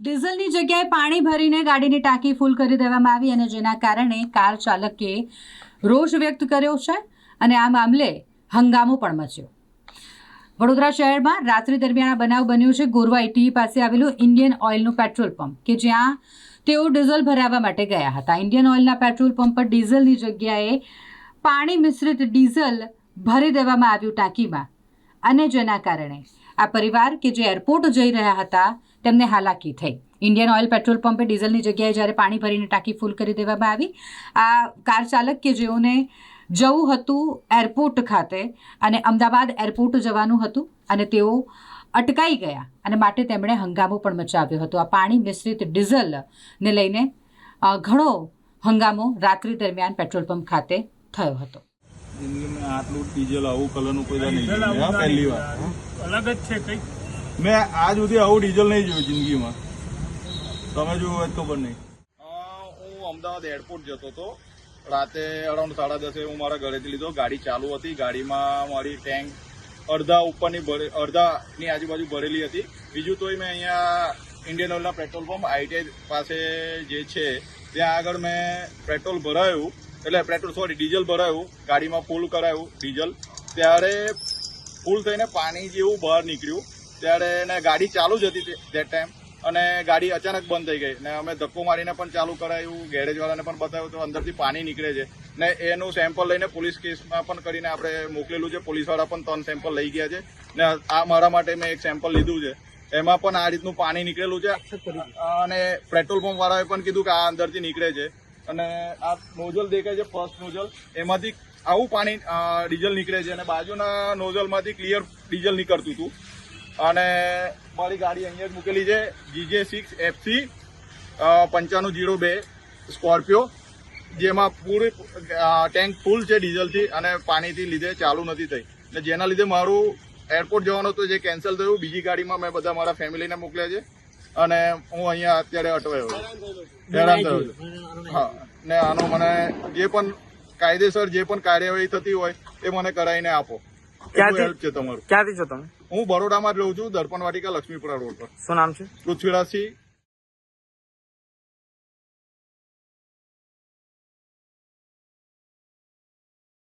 ડીઝલની જગ્યાએ પાણી ભરીને ગાડીની ટાંકી ફૂલ કરી દેવામાં આવી અને જેના કારણે કાર ચાલકે રોષ વ્યક્ત કર્યો છે અને આ મામલે હંગામો પણ મચ્યો. વડોદરા શહેરમાં રાત્રિ દરમિયાન આ બનાવ બન્યો છે. ગોરવા ઇટી પાસે આવેલું ઇન્ડિયન ઓઇલનું પેટ્રોલ પંપ કે જ્યાં તેઓ ડીઝલ ભરાવવા માટે ગયા હતા. ઇન્ડિયન ઓઇલના પેટ્રોલ પંપ પર ડીઝલની જગ્યાએ પાણી મિશ્રિત ડીઝલ ભરી દેવામાં આવ્યું ટાંકીમાં અને જેના કારણે આ પરિવાર કે જે એરપોર્ટ જઈ રહ્યા હતા તેમને હાલાકી થઈ. ઇન્ડિયન ઓઇલ પેટ્રોલ પંપે ડીઝલની જગ્યાએ જ્યારે પાણી ભરીને ટાંકી ફૂલ કરી દેવામાં આવી આ કાર ચાલક કે જેઓને જવું હતું એરપોર્ટ ખાતે અને અમદાવાદ એરપોર્ટ જવાનું હતું અને તેઓ અટકાઈ ગયા અને માટે તેમણે હંગામો પણ મચાવ્યો હતો. આ પાણી મિશ્રિત ડીઝલને લઈને ઘણો હંગામો રાત્રિ દરમિયાન પેટ્રોલ પંપ ખાતે થયો હતો. જિંદગીમાં આટલું ડીઝલ આવું કલરનું કોઈ નહીં પહેલી વાર અલગ જ છે કઈ મેં આજ સુધી આવું ડીઝલ નહીં જોયું જિંદગીમાં. તમે જોયું હોય ખબર નહીં. હું અમદાવાદ એરપોર્ટ જતો હતો. રાતે અરાઉન્ડ સાડા દસે હું મારા ઘરેથી લીધો. ગાડી ચાલુ હતી. ગાડીમાં મારી ટેન્ક અડધા ઉપરની ભરે, અડધાની આજુબાજુ ભરેલી હતી. બીજું તોય મેં અહીંયા ઇન્ડિયન ઓઇલના પેટ્રોલ પંપ આઈટીઆઈ પાસે જે છે, ત્યાં આગળ મેં પેટ્રોલ ભરાયું. એટલે પેટ્રોલ સોરી ડીઝલ ભરાયું. ગાડીમાં ફૂલ કરાયું ડીઝલ ત્યારે ફૂલ થઈને પાણી જેવું બહાર નીકળ્યું. ત્યારે ને ગાડી ચાલુ જ હતી તે ટાઈમ અને ગાડી અચાનક બંધ થઈ ગઈ. ને અમે ધક્કો મારીને પણ ચાલુ કરાયું. ગેરેજવાળાને પણ બતાવ્યું તો અંદરથી પાણી નીકળે છે. ને એનું સેમ્પલ લઈને પોલીસ કેસમાં પણ કરીને આપણે મોકલેલું છે. પોલીસવાળા પણ ત્રણ સેમ્પલ લઈ ગયા છે. ને આ મારા માટે મેં એક સેમ્પલ લીધું છે. એમાં પણ આ રીતનું પાણી નીકળેલું છે. અને પેટ્રોલ પંપ વાળાએ પણ કીધું કે આ અંદરથી નીકળે છે. અને આ નોઝલ દેખાય છે ફર્સ્ટ નોઝલ. એમાંથી આવું પાણી ડીઝલ નીકળે છે. અને બાજુના નોઝલમાંથી ક્લિયર ડીઝલ નીકળતું હતું. અને મારી ગાડી અહીંયા જ મૂકેલી છે જીજે સિક્સ એફસી પંચાણું જીરો બે સ્કોર્પિયો જેમાં પૂરી ટેન્ક ફૂલ છે ડીઝલથી અને પાણીથી લીધે ચાલુ નથી થઈ. ને જેના લીધે મારું એરપોર્ટ જવાનું હતું જે કેન્સલ થયું બીજી ગાડીમાં મેં બધા મારા ફેમિલીને મોકલ્યા છે. અને હું અહીંયા અત્યારે અટવાયો હેરાન થયો છું. હા ને આનો મને જે પણ કાયદેસર જે પણ કાર્યવાહી થતી હોય એ મને કરાવીને આપો? હેલ્પ છે તમારું. ક્યાંથી છો તમે? હું બરોડામાં જ રહું છું દર્પણ વાટિકા લક્ષ્મીપુરા રોડ પર. શું નામ છે? પૃથ્વીરાજસિંહ